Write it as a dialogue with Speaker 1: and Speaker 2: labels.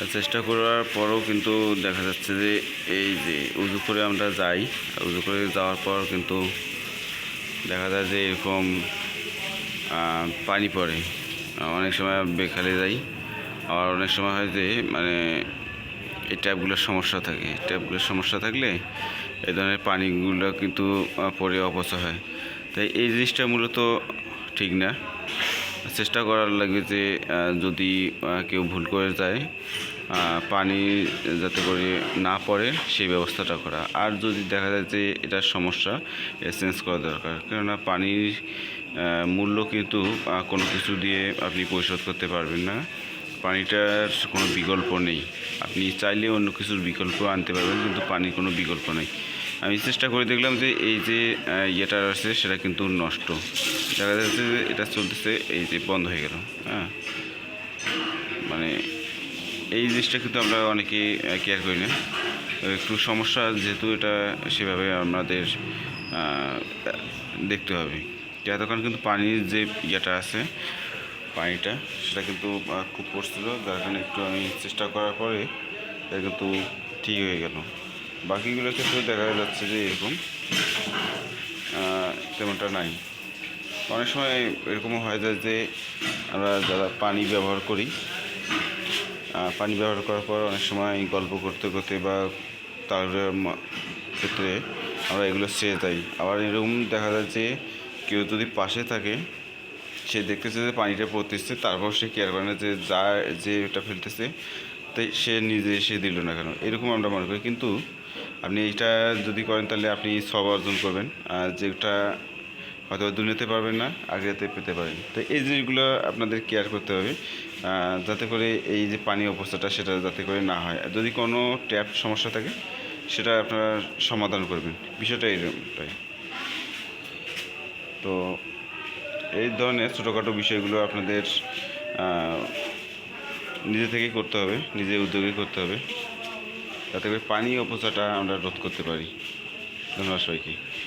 Speaker 1: আর চেষ্টা করার পরও কিন্তু দেখা যাচ্ছে যে এই যে উজু করে আমরা যাই উজু করে যাওয়ার পর কিন্তু দেখা যায় যে এরকম পানি পড়ে। অনেক সময় বেখালে যাই, আবার অনেক সময় হয় যে মানে এই ট্যাপগুলোর সমস্যা থাকে। ট্যাপগুলোর সমস্যা থাকলে এই ধরনের পানিগুলো কিন্তু পরে অপচয় হয়। তাই এই জিনিসটা মূলত ঠিক না। চেষ্টা করার লাগে যে যদি কেউ ভুল করে যায় পানি যাতে করে না পড়ে, সেই ব্যবস্থাটা করা। আর যদি দেখা যায় যে এটার সমস্যা চেঞ্জ করা দরকার। কেননা পানির মূল্য কিন্তু কোনো কিছু দিয়ে আপনি পরিশোধ করতে পারবেন না। পানিটার কোনো বিকল্প নেই। আপনি চাইলে অন্য কিছুর বিকল্প আনতে পারবেন, কিন্তু পানির কোনো বিকল্প নেই। আমি চেষ্টা করে দেখলাম যে এই যে ইয়েটা আছে সেটা কিন্তু নষ্ট। দেখা যাচ্ছে যে এটা চলতেছে, এই যে বন্ধ হয়ে গেল হ্যাঁ। মানে এই জিনিসটা কিন্তু আমরা অনেকে কেয়ার করি না। একটু সমস্যা যেহেতু এটা, সেভাবে আমাদের দেখতে হবে। এতক্ষণ কিন্তু পানির যে ইয়েটা আছে, পানিটা, সেটা কিন্তু খুব পড়ছিল। যার কারণে একটু আমি চেষ্টা করার পরে, এটা কিন্তু ঠিক হয়ে গেল। বাকিগুলোর ক্ষেত্রে দেখা যাচ্ছে যে এরকম তেমনটা নাই। অনেক সময় এরকমও হয় যায় যে আমরা যারা পানি ব্যবহার করি পানি ব্যবহার করার পর অনেক সময় গল্প করতে করতে বা তার ক্ষেত্রে আমরা এগুলো চেয়ে যাই আবার এরকম দেখা যায় যে কেউ যদি পাশে থাকে, সে দেখতেছে যে পানিটা পড়তেছে, তারপর সে কেয়ার করে না যে যা, যে এটা ফেলতেছে তাই সে নিজে এসে দিল না কেন? এরকম আমরা মনে করি। কিন্তু আপনি এইটা যদি করেন তাহলে আপনি সব অর্জন করবেন। আর যেটা হয়তো দুনিয়াতে পারবেন না আগ্রাতে পেতে পারেন। তো এই জিনিসগুলো আপনাদের কেয়ার করতে হবে। যাতে করে এই যে পানি অবস্থাটা সেটা যাতে করে না হয়। যদি কোনো ট্যাপ সমস্যা থাকে, সেটা আপনারা সমাধান করবেন। বিষয়টা এইরকমটাই তো এই ধরনের ছোটোখাটো বিষয়গুলো আপনাদের নিজে থেকেই করতে হবে, নিজে উদ্যোগে করতে হবে। যাতে করে পানি অপচয়টা আমরা রোধ করতে পারি। ধন্যবাদ সবাইকে।